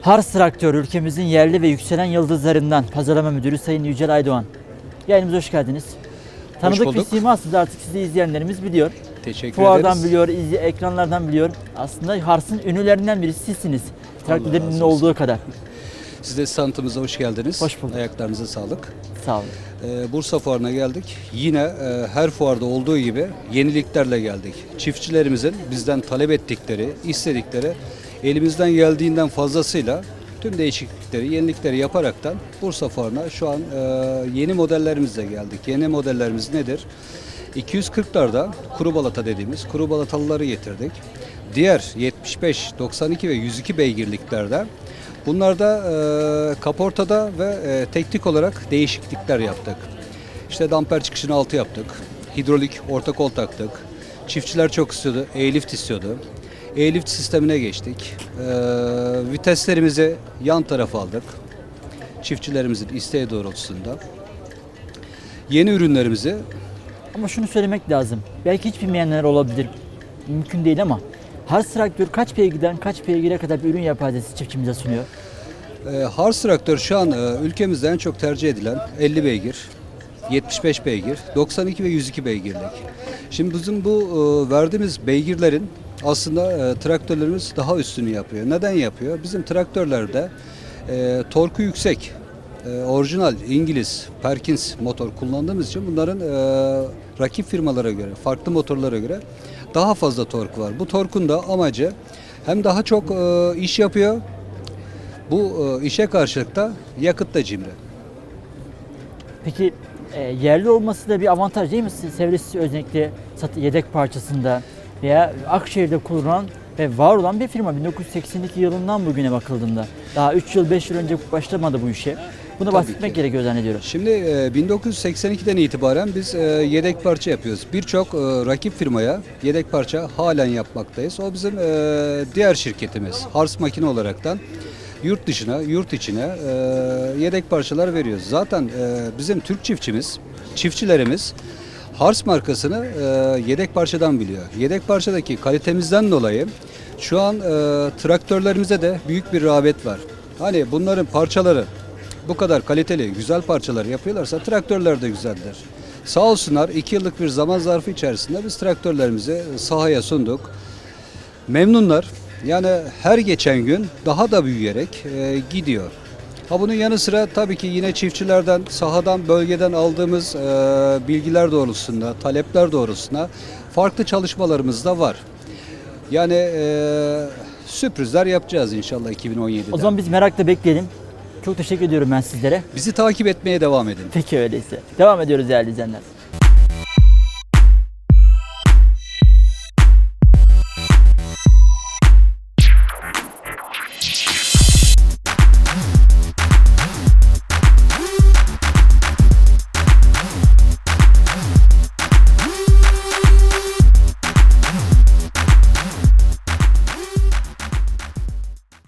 Hars Traktör ülkemizin yerli ve yükselen yıldızlarından pazarlama müdürü Sayın Yücel Aydoğan. Yayınımıza hoş geldiniz. Tanıdık bir bulduk. simasınız artık sizi izleyenlerimiz biliyor. Teşekkür Fuardan ederiz. biliyor, ekranlardan biliyor. Aslında Hars'ın ünlülerinden birisi sizsiniz. Traktörlerin olduğu kadar. Siz de standımıza hoş geldiniz. Hoş bulduk. Ayaklarınıza sağlık. Sağ olun. Ee, Bursa Fuarı'na geldik. Yine e, her fuarda olduğu gibi yeniliklerle geldik. Çiftçilerimizin bizden talep ettikleri, istedikleri elimizden geldiğinden fazlasıyla tüm değişiklikleri, yenilikleri yaparaktan Bursa Fuarı'na şu an e, yeni modellerimizle geldik. Yeni modellerimiz nedir? 240'larda kuru balata dediğimiz kuru balatalıları getirdik. Diğer 75, 92 ve 102 beygirliklerde bunlarda e, kaportada ve e, teknik olarak değişiklikler yaptık. İşte damper çıkışını altı yaptık. Hidrolik orta kol taktık. Çiftçiler çok istiyordu. E-lift istiyordu. E-lift sistemine geçtik. E, viteslerimizi yan tarafa aldık. Çiftçilerimizin isteği doğrultusunda. Yeni ürünlerimizi Ama şunu söylemek lazım. Belki hiç bilmeyenler olabilir. Mümkün değil ama Hars Traktör kaç beygirden kaç beygire kadar bir ürün yelpazesi çiftçimize sunuyor? E, Hars traktör şu an e, ülkemizde en çok tercih edilen 50 beygir, 75 beygir, 92 ve 102 beygirlik. Şimdi bizim bu e, verdiğimiz beygirlerin aslında e, traktörlerimiz daha üstünü yapıyor. Neden yapıyor? Bizim traktörlerde e, torku yüksek, orijinal İngiliz Perkins motor kullandığımız için bunların rakip firmalara göre, farklı motorlara göre daha fazla tork var. Bu torkun da amacı hem daha çok iş yapıyor bu işe karşılık da yakıt da cimri. Peki e, yerli olması da bir avantaj değil mi? Sevresi özellikle yedek parçasında veya Akşehir'de kullanılan ve var olan bir firma 1982 yılından bugüne bakıldığında. Daha 3 yıl 5 yıl önce başlamadı bu işe. Bunu Tabii bahsetmek ki. gerekiyor zannediyorum. Şimdi e, 1982'den itibaren biz e, yedek parça yapıyoruz. Birçok e, rakip firmaya yedek parça halen yapmaktayız. O bizim e, diğer şirketimiz. Hars Makine olaraktan yurt dışına, yurt içine e, yedek parçalar veriyoruz. Zaten e, bizim Türk çiftçimiz, çiftçilerimiz Hars markasını e, yedek parçadan biliyor. Yedek parçadaki kalitemizden dolayı şu an e, traktörlerimize de büyük bir rağbet var. Hani bunların parçaları bu kadar kaliteli, güzel parçalar yapıyorlarsa traktörler de güzeldir. Sağ olsunlar 2 yıllık bir zaman zarfı içerisinde biz traktörlerimizi sahaya sunduk. Memnunlar. Yani her geçen gün daha da büyüyerek e, gidiyor. Ha bunun yanı sıra tabii ki yine çiftçilerden, sahadan, bölgeden aldığımız e, bilgiler doğrultusunda, talepler doğrultusunda farklı çalışmalarımız da var. Yani e, sürprizler yapacağız inşallah 2017'de. O zaman biz merakla bekleyelim. Çok teşekkür ediyorum ben sizlere. Bizi takip etmeye devam edin. Peki öyleyse. Devam ediyoruz değerli izleyenler.